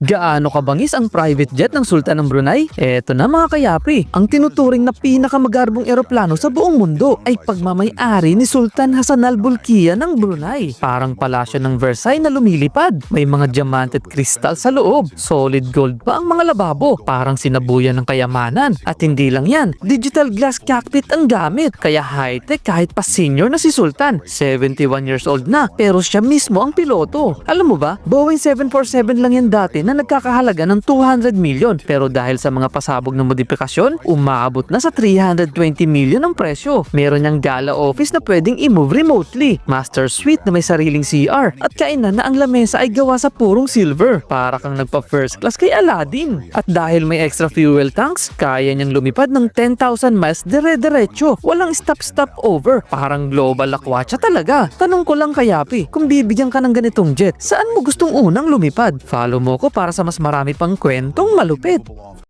Gaano kabangis ang private jet ng Sultan ng Brunei? Eto na mga kayapi, ang tinuturing na pinakamagarbong eroplano sa buong mundo ay pagmamayari ni Sultan Hassan al Bolkiah ng Brunei. Parang palasyo ng Versailles na lumilipad. May mga diamante at kristal sa loob. Solid gold pa ang mga lababo. Parang sinabuyan ng kayamanan. At hindi lang yan, digital glass cockpit ang gamit. Kaya high-tech kahit pa senior na si Sultan. 71 years old na, pero siya mismo ang piloto. Alam mo ba, Boeing 747 lang yan dati na nagkakahalaga ng 200 million. Pero dahil sa mga pasabog na modifikasyon, umabot na sa 320 million ang presyo. Meron niyang gala office na pwedeng i-move remotely, master suite na may sariling CR, at kainan na ang lamesa ay gawa sa purong silver. Para kang nagpa first class kay Aladdin. At dahil may extra fuel tanks, kaya niyang lumipad ng 10,000 miles dire-diretso. Walang stop-stop over. Parang global lakwatsa talaga. Tanong ko lang kayapi, kung bibigyan ka ng ganitong jet, saan mo gustong unang lumipad? Follow mo ko para sa mas marami pang kwentong malupit.